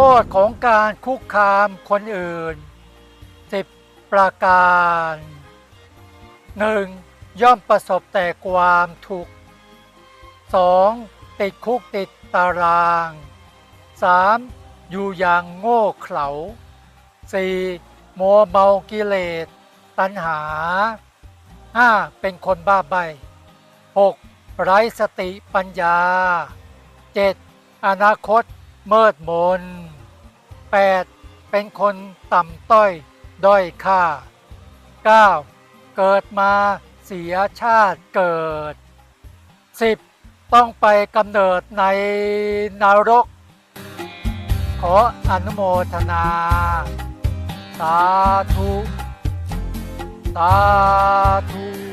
โทษของการคุกคามคนอื่น10ประการ 1. ย่อมประสบแต่ความทุกข์ 2. ติดคุกติดตาราง 3. อยู่อย่างโง่เขลา 4. มัวเมากิเลส ตัณหา 5. เป็นคนบ้าใบ 6. ไร้สติปัญญา 7. อนาคต มิดมน 8. เป็นคนต่ำต้อย ด้อยค่า 9. เกิดมาเสียชาติเกิด 10. ต้องไปกำเนิดในนรก ขออนุโมทนา สาธุ สาธุ